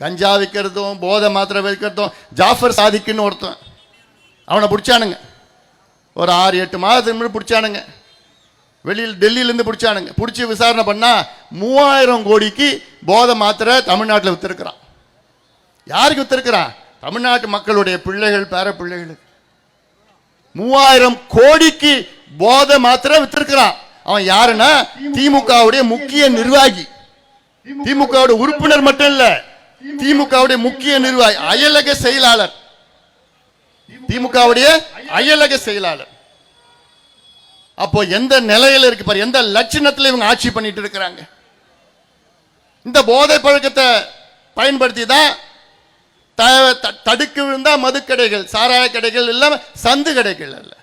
கஞ்சா விற்கிறதும் போதை மாத்திரை விற்கிறதும் ஜாஃபர் சாதிக்குன்னு ஒருத்தன். அவனை பிடிச்சானுங்க. ஒரு ஆறு எட்டு மாதத்துக்கு முன்னாடி பிடிச்சானுங்க. வெளியில் டெல்லியிலேருந்து பிடிச்சானுங்க. பிடிச்சி விசாரணை பண்ணால் மூவாயிரம் கோடிக்கு போதை மாத்திரை தமிழ்நாட்டில் விற்றுருக்குறான் யாருக்கு விற்றுருக்குறான் தமிழ்நாட்டு மக்களுடைய பிள்ளைகள் பேர பிள்ளைகளுக்கு மூவாயிரம் கோடிக்கு போதை மாத்திரை விற்றுருக்குறான் அவன் யாருன்னா? திமுகவுடைய முக்கிய நிர்வாகி. திமுகவுடைய உறுப்பினர் மட்டும் இல்லை திமுகவுடைய முக்கிய நிர்வாகி அயலக செயலாளர். திமுகவுடைய அயலக செயலாளர். அப்போ எந்த நிலையில இருக்கு பாரு எந்த லட்சணத்தில் இவங்க ஆட்சி பண்ணிட்டு இருக்கிறாங்க? இந்த போதை பழக்கத்தை பயன்படுத்தி தான் த- த- தடுக்கு விழுந்தா மதுக்கடைகள் சாராய கடைகள் இல்லாம சந்து கடைகள் இல்ல.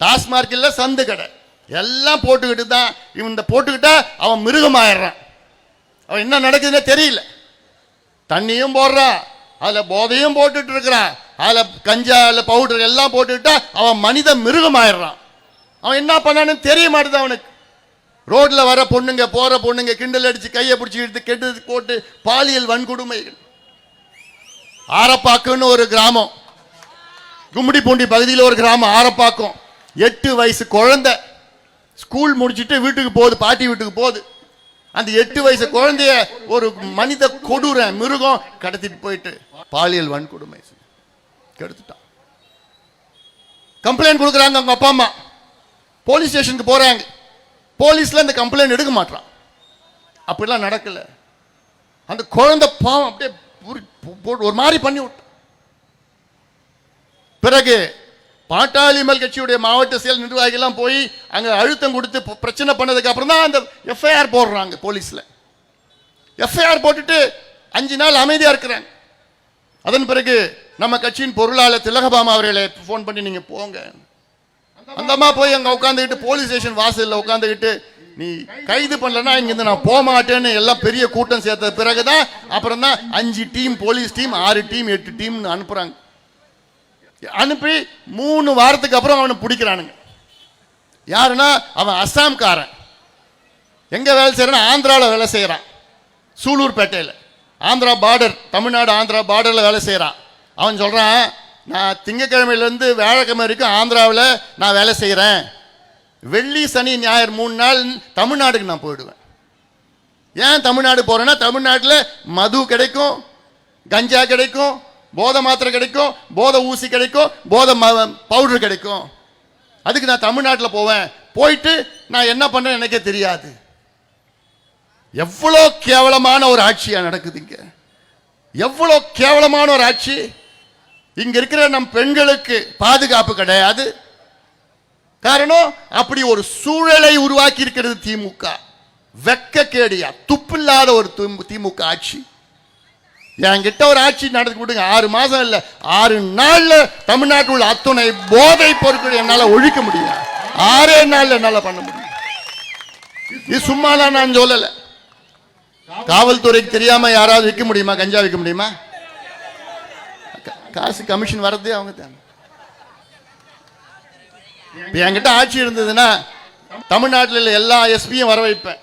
டாஸ்மார்க் இல்ல சந்து கடை. எல்லாம் போட்டுக்கிட்டு தான் இவன் இந்த போட்டுக்கிட்டா அவன் மிருகமாயிடுறான். அவன் என்ன நடக்குதுன்னே தெரியல. தண்ணியும் போடுறா அதில் போதையும் போட்டுட்டு இருக்கிறான் அதில் கஞ்சா அதில் பவுடர் எல்லாம் போட்டுக்கிட்டா அவன் மனித மிருகமாயிடுறான். அவன் என்ன பண்ணான்னு தெரிய மாட்டுது அவனுக்கு. ரோட்டில் வர பொண்ணுங்க போகிற பொண்ணுங்க கிண்டல் அடித்து கையை பிடிச்சி எடுத்து கெட்டு போட்டு பாலியல் வன்கொடுமைகள். ஆரப்பாக்குன்னு ஒரு கிராமம். கும்மிடிப்பூண்டி பகுதியில் ஒரு கிராமம் ஆரப்பாக்கம். எட்டு வயசு குழந்தை. ஸ்கூல் முடிச்சிட்டு வீட்டுக்கு போகுது பாட்டி வீட்டுக்கு போகுது. அந்த எட்டு வயசு குழந்தைய ஒரு மனித கொடூர மிருகம் கடத்திட்டு போயிட்டு பாலியல் வன்கொடுமை கெடுத்துட்டான். கம்ப்ளைண்ட் கொடுக்குறாங்க அவங்க அப்பா அம்மா. போலீஸ் ஸ்டேஷனுக்கு போறாங்க. போலீஸ்ல இந்த கம்ப்ளைண்ட் எடுக்க மாட்டான் அப்படிலாம் நடக்கல. அந்த குழந்தை பாவம் அப்படியே ஒரு மாதிரி பண்ணி விட்டான் பிறகு பாட்டாளி மல் கட்சியுடைய மாவட்ட செயல் நிர்வாகிகள்லாம் போய் அங்கே அழுத்தம் கொடுத்து பிரச்சனை பண்ணதுக்கு அப்புறம் தான் அந்த எஃப்ஐஆர் போடுறாங்க போலீஸில். எஃப்ஐஆர் போட்டுட்டு அஞ்சு நாள் அமைதியாக இருக்கிறாங்க. அதன் பிறகு நம்ம கட்சியின் பொருளாளர் திலகபாமா அவர்களை ஃபோன் பண்ணி நீங்கள் போங்க. அந்தம்மா போய் அங்கே உட்காந்துக்கிட்டு போலீஸ் ஸ்டேஷன் வாசல்ல உட்காந்துக்கிட்டு நீ கைது பண்ணலன்னா இங்கேருந்து நான் போக மாட்டேன்னு எல்லாம் பெரிய கூட்டம் சேர்த்த பிறகு தான் அப்புறம் தான் அஞ்சு டீம் போலீஸ் டீம் ஆறு டீம் எட்டு டீம்னு அனுப்புகிறாங்க அனுப்பி மூணு வாரத்துக்கு அப்புறம் அவனை பிடிக்கிறானுங்க. யாருன்னா அவன் அஸ்ஸாம்காரன். எங்கே வேலை செய்யறான் ஆந்திராவில் வேலை செய்கிறான் சூலூர்பேட்டையில். ஆந்திரா பார்டர் தமிழ்நாடு ஆந்திரா பார்டரில் வேலை செய்கிறான் அவன் சொல்கிறான் நான் திங்கக்கிழமையிலேருந்து வியாழக்கிழமை வரைக்கும் ஆந்திராவில் நான் வேலை செய்கிறேன் வெள்ளி சனி ஞாயிறு மூணு நாள் தமிழ்நாடுக்கு நான் போயிடுவேன். ஏன் தமிழ்நாடு போகிறேன்னா தமிழ்நாட்டில் மது கிடைக்கும் கஞ்சா கிடைக்கும் போதை மாத்திரை கிடைக்கும் போதை ஊசி கிடைக்கும் போதை பவுடர் கிடைக்கும். அதுக்கு நான் தமிழ்நாட்டில் போவேன். போயிட்டு நான் என்ன பண்ணேன்னு எனக்கே தெரியாது. எவ்வளோ கேவலமான ஒரு ஆட்சியாக நடக்குது இங்கே. எவ்வளோ கேவலமான ஒரு ஆட்சி. இங்கே இருக்கிற நம் பெண்களுக்கு பாதுகாப்பு கிடையாது. காரணம் அப்படி ஒரு சூழலை உருவாக்கி இருக்கிறது திமுக வெக்க கேடியா துப்பில்லாத ஒரு திமுக ஆட்சி. என்கிட்ட ஒரு ஆட்சி நடத்தி கொடுங்க. ஆறு மாசம் இல்ல ஆறு நாள்ல தமிழ்நாட்டில் உள்ள அத்துணை போதை பொருட்கள் என்னால ஒழிக்க முடியும் ஆறே நாள்ல என்னால பண்ண முடியும் இது சும்மாலாம் நான் சொல்லல. காவல்துறைக்கு தெரியாம யாராவது விற்க முடியுமா? கஞ்சா விற்க முடியுமா? காசு கமிஷன் வர்றதே அவங்க தான். என்கிட்ட ஆட்சி இருந்ததுன்னா தமிழ்நாட்டில் எல்லா எஸ்பியும் வர வைப்பேன்.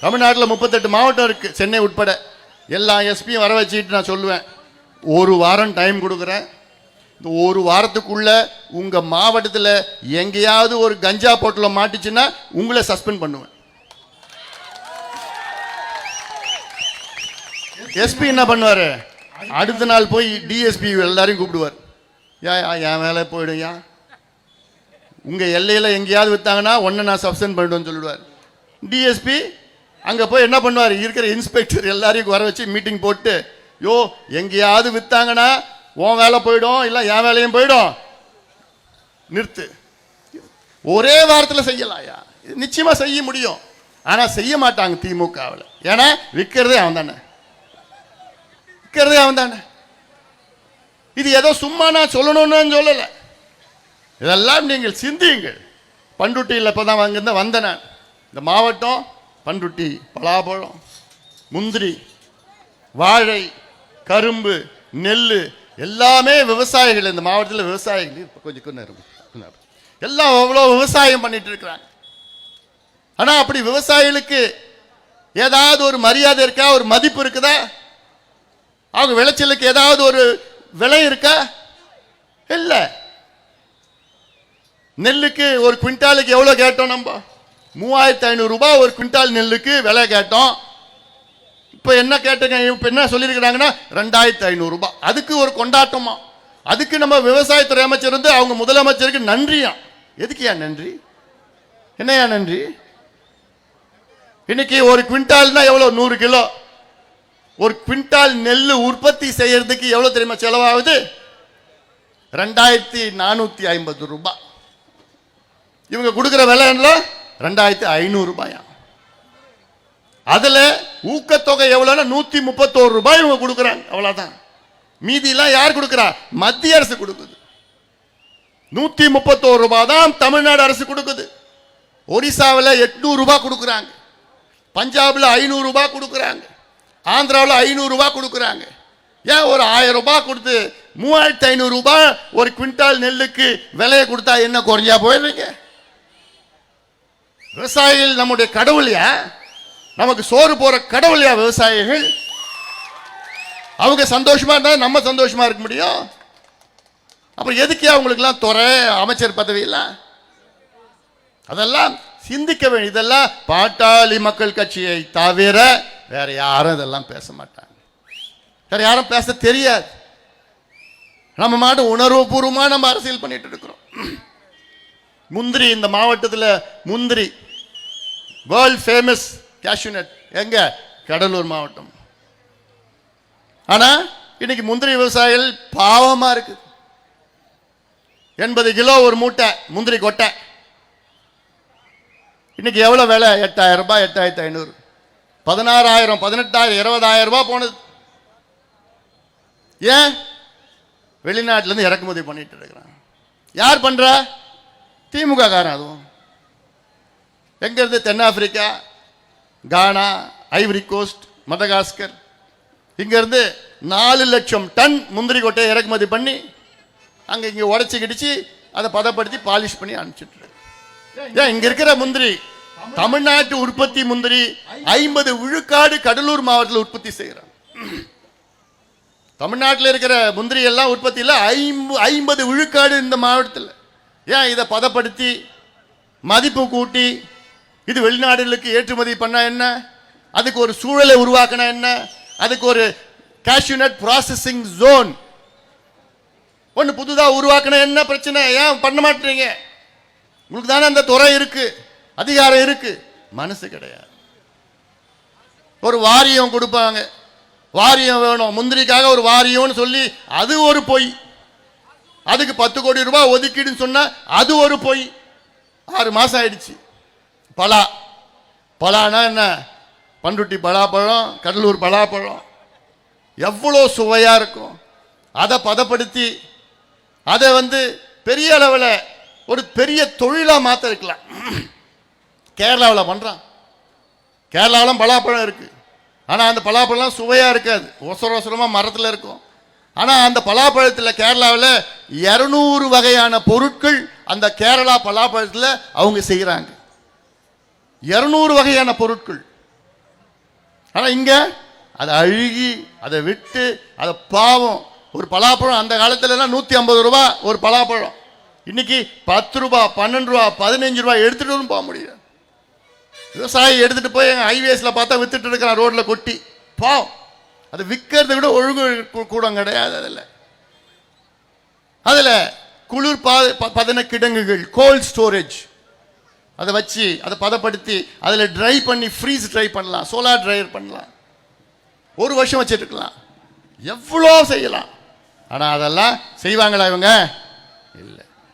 தமிழ்நாட்டில் முப்பத்தெட்டு மாவட்டம் இருக்கு சென்னை உட்பட. எல்லா எஸ்பியும் வர வச்சுட்டு நான் சொல்லுவேன். ஒரு வாரம் டைம் கொடுக்குறேன். இந்த ஒரு வாரத்துக்குள்ள உங்கள் மாவட்டத்தில் எங்கேயாவது ஒரு கஞ்சா போட்டில் மாட்டுச்சுன்னா உங்களை சஸ்பெண்ட் பண்ணுவேன். எஸ்பி என்ன பண்ணுவார்? அடுத்த நாள் போய் டிஎஸ்பி எல்லாரையும் கூப்பிடுவார். ஏன் யா என் வேலை போயிடும் ஏன் உங்கள் எல்லையில் எங்கேயாவது விற்றாங்கன்னா ஒன்றை நான் சஸ்பெண்ட் பண்ணிடுவேன்னு சொல்லிடுவார். டிஎஸ்பி அங்கே போய் என்ன பண்ணுவார்? இருக்கிற இன்ஸ்பெக்டர் எல்லாரையும் வர வச்சு மீட்டிங் போட்டு யோ எங்கேயாவது விற்றாங்கன்னா உன் வேலை போயிடும் இல்லை என் வேலையும் போயிடும். நிறுத்து. ஒரே வாரத்தில் செய்யலாம்யா இது செய்ய முடியும். ஆனால் செய்ய மாட்டாங்க திமுகவில். ஏன்னா விற்கிறதே அவன் தானே. விற்கிறதே அவன் தானே. இது ஏதோ சும்மா நான் சொல்லணும்னு சொல்லலை. இதெல்லாம் நீங்கள் சிந்தியுங்கள். பண்ருட்டியில் இப்போ தான் அங்கேருந்து வந்தேன் இந்த மாவட்டம் பண்ருட்டி பலாப்பழம் முந்திரி வாழை கரும்பு நெல் எல்லாமே விவசாயிகள். இந்த மாவட்டத்தில் விவசாயிகள் இப்போ கொஞ்சம் கொஞ்சம் எல்லாம் அவ்வளோ விவசாயம் பண்ணிட்டு இருக்கிறாங்க. ஆனால் அப்படி விவசாயிகளுக்கு ஏதாவது ஒரு மரியாதை இருக்கா? ஒரு மதிப்பு இருக்குதா? அவங்க விளைச்சலுக்கு ஏதாவது ஒரு விலை இருக்கா? இல்லை. நெல்லுக்கு ஒரு குவிண்டாலுக்கு எவ்வளோ கேட்டோம் நம்ம? மூவாயிரத்தி ஐநூறுரூபா ஒரு குவிண்டால் நெல்லுக்கு விலை கேட்டோம். இப்போ என்ன கேட்டுங்க இப்போ என்ன சொல்லியிருக்கிறாங்கன்னா ரெண்டாயிரத்தி ஐநூறுரூபா அதுக்கு ஒரு கொண்டாட்டமா? அதுக்கு நம்ம விவசாயத்துறை அமைச்சர் வந்து அவங்க முதலமைச்சருக்கு நன்றியா? எதுக்குயா நன்றி? என்னையா நன்றி? இன்னைக்கு ஒரு குவிண்டால்னா எவ்வளோ நூறு கிலோ. ஒரு குவிண்டால் நெல் உற்பத்தி செய்யறதுக்கு எவ்வளோ தெரியுமா செலவாகுது? ரெண்டாயிரத்தி நானூற்றி ஐம்பது ரூபாய். இவங்க கொடுக்குற விலை என்ன? ரெண்டாயிரத்தி ஐநூறு ரூபாயா? அதுல ஊக்கத்தொகை எவ்வளவுன்னா நூத்தி முப்பத்தோரு ரூபாய் இவங்க கொடுக்குறாங்க. அவ்வளவுதான். மீதியெல்லாம் யார் கொடுக்குறா? மத்திய அரசு கொடுக்குது. நூத்தி முப்பத்தோரு ரூபாய் தான் தமிழ்நாடு அரசு கொடுக்குது. ஒரிசாவில் எட்நூறு ரூபாய் கொடுக்குறாங்க. பஞ்சாபில் ஐநூறு ரூபாய் கொடுக்குறாங்க. ஆந்திராவில் ஐநூறு ரூபாய் கொடுக்குறாங்க. ஏன் ஒரு ஆயிரம் ரூபாய் கொடுத்து மூவாயிரத்தி ஐநூறு ரூபாய் ஒரு குவிண்டால் நெல்லுக்கு விலையை கொடுத்தா என்ன குறைஞ்சா போயிடுறீங்க? விவசாயிகள் நம்முடைய கடவுளையா? நமக்கு சோறு போற கடவுளையா விவசாயிகள்? அவங்க சந்தோஷமா இருந்தா நம்ம சந்தோஷமா இருக்க முடியும். அப்புறம் எதுக்கே அவங்களுக்குலாம் துறை அமைச்சர் பதவியெல்லாம் அதெல்லாம் சிந்திக்க வேண்டிய இதெல்லாம் பாட்டாளி மக்கள் கட்சியை தவிர வேற யாரும் இதெல்லாம் பேச மாட்டாங்க. வேற யாரும் பேச தெரியாது. நம்ம மாட்டு உணர்வுபூர்வமா நம்ம அரசியல் பண்ணிட்டு இருக்கிறோம். முந்திரி இந்த மாவட்டத்தில் முந்திரி வேர்ல்ட் ஃபேமஸ் கேஷ்யூநட் எங்க? கடலூர் மாவட்டம். ஆனால் இன்னைக்கு முந்திரி விவசாயிகள் பாவமாக இருக்கு. எண்பது கிலோ ஒரு மூட்டை முந்திரி கொட்டை. இன்னைக்கு எவ்வளோ விலை? எட்டாயிரம் ரூபாய் எட்டாயிரத்தி ஐநூறு. பதினாறாயிரம் பதினெட்டாயிரம் இருபதாயிரம் ரூபாய் போனது. ஏன்? வெளிநாட்டிலேருந்து இறக்குமதி பண்ணிட்டு இருக்கிறான். யார் பண்ணுறா திமுக காரன் அதுவும். எங்கேருந்து தென்னாப்பிரிக்கா கானா ஐவரி கோஸ்ட் மதகாஸ்கர். இங்கேருந்து நாலு லட்சம் டன் முந்திரி கொட்டையை இறக்குமதி பண்ணி அங்கே இங்கே உடச்சி கிடிச்சு அதை பதப்படுத்தி பாலிஷ் பண்ணி அனுப்பிச்சுட்டு ஏன் இங்கே இருக்கிற முந்திரி தமிழ்நாட்டு உற்பத்தி முந்திரி ஐம்பது விழுக்காடு கடலூர் மாவட்டத்தில் உற்பத்தி செய்கிறாங்க தமிழ்நாட்டில் இருக்கிற முந்திரி எல்லாம் உற்பத்தியில் ஐம்பது ஐம்பது விழுக்காடு இந்த மாவட்டத்தில். ஏன் இதை பதப்படுத்தி மதிப்பு கூட்டி இது வெளிநாடுகளுக்கு ஏற்றுமதி பண்ண என்ன? அதுக்கு ஒரு சூழலை உருவாக்கினா என்ன? அதுக்கு ஒரு கேஷ்யூநட் ப்ராசஸிங் ஜோன் ஒன்று புதுதாக உருவாக்கின என்ன பிரச்சனை? ஏன் பண்ண மாட்டீங்க? உங்களுக்கு தானே அந்த துறை இருக்கு அதிகாரம் இருக்கு. மனசு கிடையாது. ஒரு வாரியம் கொடுப்பாங்க. வாரியம் வேணும். முந்திரிக்காக ஒரு வாரியம்னு சொல்லி அது ஒரு பொய். அதுக்கு பத்து கோடி ரூபாய் ஒதுக்கீடுன்னு சொன்னால் அது ஒரு பொய். ஆறு மாதம் ஆயிடுச்சு. பலா. பலானா என்ன? பண்ருட்டி பலாப்பழம் கடலூர் பலாப்பழம். எவ்வளோ சுவையாக இருக்கும். அதை பதப்படுத்தி அதை வந்து பெரிய அளவில் ஒரு பெரிய தொழிலாக மாற்ற இருக்கலாம் கேரளாவில் பண்ணுறான் கேரளாவிலும் பலாப்பழம் இருக்குது ஆனால் அந்த பலாப்பழம் சுவையாக இருக்காது. ஒசர ஒசரமாக மரத்தில் இருக்கும். ஆனால் அந்த பலாப்பழத்தில் கேரளாவில் இரநூறு வகையான பொருட்கள் அந்த கேரளா பலாப்பழத்தில் அவங்க செய்கிறாங்க இரநூறு வகையான பொருட்கள். ஆனால் இங்கே அதை அழுகி அதை விட்டு அதை பாவம். ஒரு பலாப்பழம் அந்த காலத்துலலாம் நூற்றி ஐம்பது ரூபா ஒரு பலாப்பழம். இன்னைக்கு பத்து ரூபா பன்னெண்டு ரூபா பதினஞ்சு ரூபா எடுத்துகிட்டு போக முடியும் விவசாயி எடுத்துகிட்டு போய் எங்கள் ஹைவேஸில் பார்த்தா வித்துட்டு இருக்கிறான் ரோட்டில் கொட்டி. பாவம் அது விற்கிறத விட ஒழுங்கு கூடம் கிடையாது அதில். அதில் குளிர் பா ப- பதன கிடங்குகள் கோல்ட் ஸ்டோரேஜ் அதை வச்சு அதை பதப்படுத்தி அதில் ட்ரை பண்ணி ஃப்ரீஸ் ட்ரை பண்ணலாம் சோலார் ட்ரையர் பண்ணலாம். ஒரு வருஷம் வச்சுருக்கலாம். எவ்வளோ செய்யலாம். ஆனால் அதெல்லாம் செய்வாங்களா இவங்க?